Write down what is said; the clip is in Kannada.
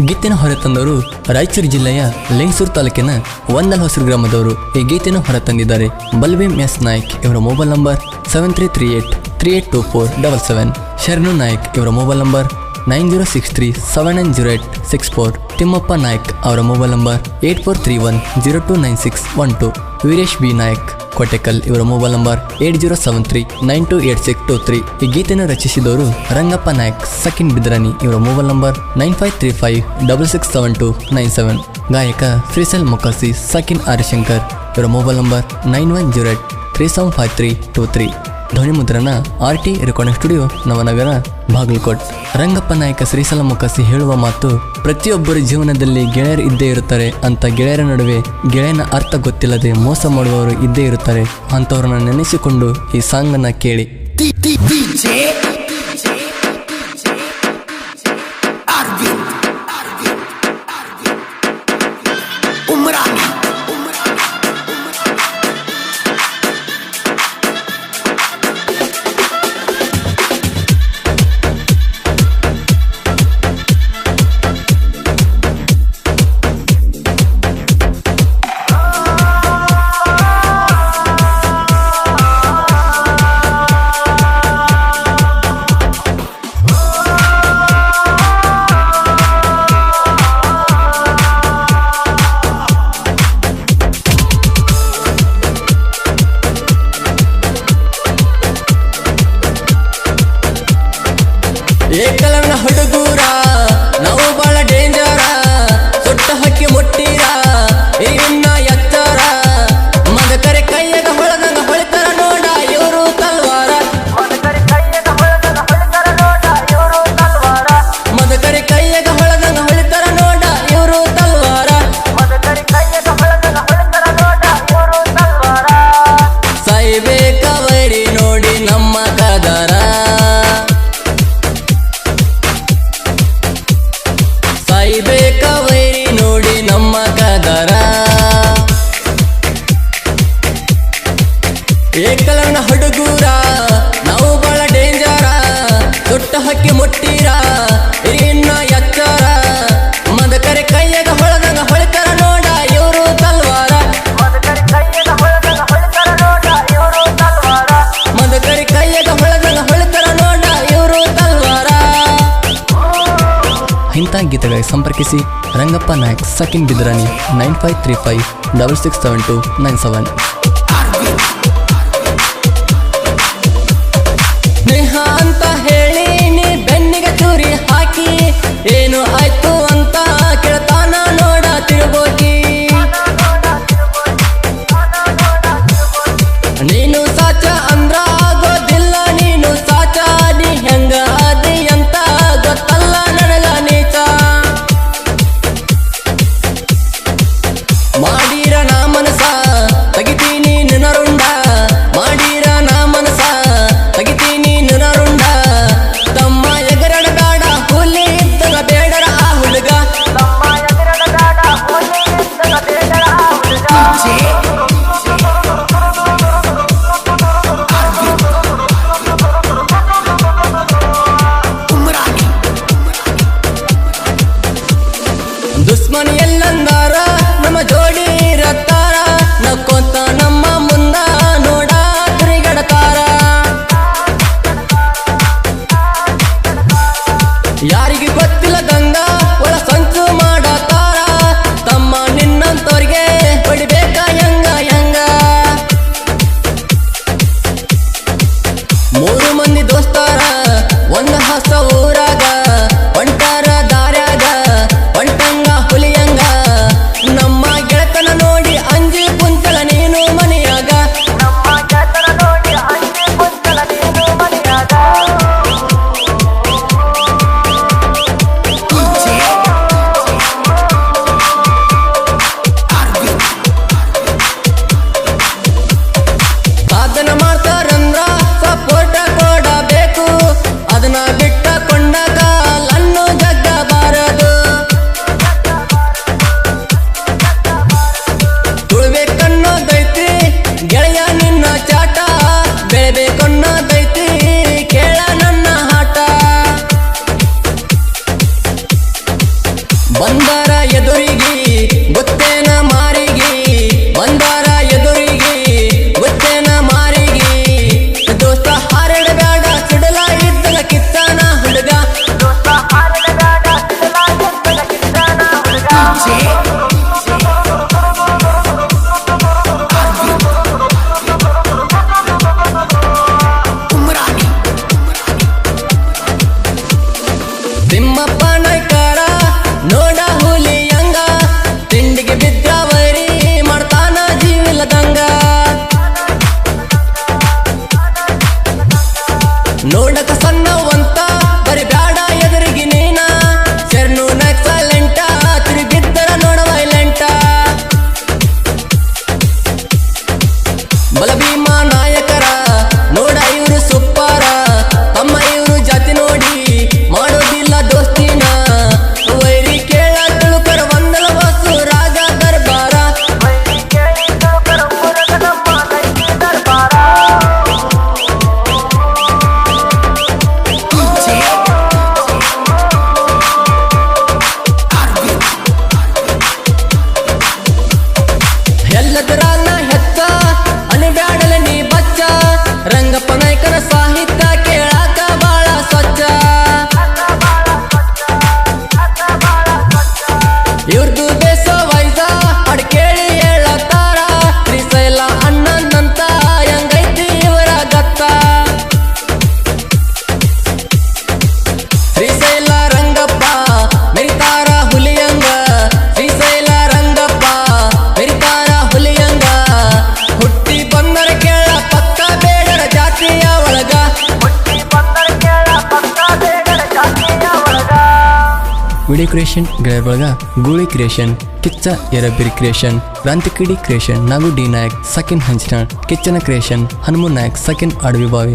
ಗೀತೆನ ಹೊರತಂದವರು ರಾಯಚೂರು ಜಿಲ್ಲೆಯ ಲೆಂಗಸೂರು ತಾಲೂಕಿನ ಒಂದಲ್ ಹೊಸರು ಗ್ರಾಮದವರು ಈ ಗೀತೆನ ಹೊರತಂದಿದ್ದಾರೆ ಬಲ್ವೀಮ್ ಎಸ್ ನಾಯ್ಕ್ ಇವರ mobile number seven three three eight three eight two four double seven Sharanu Naik ಇವರ mobile number nine zero six three seven nine zero eight six four Thimmappa Naik ಅವರ mobile number eight four three one zero two nine six one two. Veeresh B Naik Kotekal ಇವರ mobile number eight zero seven three nine two eight six two three. ಈ ಗೀತೆಯನ್ನು ರಚಿಸಿದವರು ರಂಗಪ್ಪ ನಾಯ್ಕ್, ಸಕಿನ್ ಬಿದ್ರಾನಿ ಇವರ mobile number nine five three five double six seven two nine seven. ಗಾಯಕ ಫ್ರೀಸೆಲ್ ಮೊಕಸಿ ಸಕಿನ್ ಆರ್ಯಶಂಕರ್ ಇವರ mobile number nine one zero eight three seven five three two three. ಧ್ವನಿ ಮುದ್ರಣ R T recording studio Navanagar Bagalkot Rangappa Nayak ಶ್ರೀಸಲ ಮುಖಸಿ ಹೇಳುವ ಮಾತು ಪ್ರತಿಯೊಬ್ಬರ ಜೀವನದಲ್ಲಿ ಗೆಳೆಯರು ಇದ್ದೇ ಇರುತ್ತಾರೆ ಅಂತ ಗೆಳೆಯರ ನಡುವೆ ಗೆಳೆಯನ ಅರ್ಥ ಗೊತ್ತಿಲ್ಲದೆ ಮೋಸ ಮಾಡುವವರು ಇದ್ದೇ ಇರುತ್ತಾರೆ ಅಂಥವ್ರನ್ನ ನೆನೆಸಿಕೊಂಡು ಈ ಸಾಂಗ್ ಅನ್ನ ಕೇಳಿ baby. ಇಂಥ ಗೀತೆಗಳಿಗೆ ಸಂಪರ್ಕಿಸಿ Rangappa Nayak ಸಕಿನ್ Bidrani nine five three five, double six seven two nine seven. ಅಂತ ಹೇಳಿ ಆಯ್ತು ಅಂತ ಕೇಳ್ತಾನ ನೋಡ ನೀನು ಸಾಚ ಅಂದ್ರ Oh. ಕೆಟ್ಟ ಕೊಂಡಾಗ ಕ್ವಿಡಿ ಕ್ರಿಯೇಷನ್ ಗೆಳೆಯಬಳಗ ಗೂಳಿ ಕ್ರಿಯೇಷನ್, ಕಿಚ್ಚ ಎರಬಿರಿ ಕ್ರಿಯೇಷನ್ ರಾಂತಿಕಿಡಿ ಕ್ರಿಯೇಷನ್, ನಾಗು ಡಿ ನಾಯಕ್, ಸಕಿನ್ ಹಂಚನಾಳ್ ಕಿಚ್ಚನ ಕ್ರಿಯೇಷನ್, ಹನುಮನ್ ನಾಯಕ್, ಸಕಿನ್ ಅಡವಿಬಾವಿ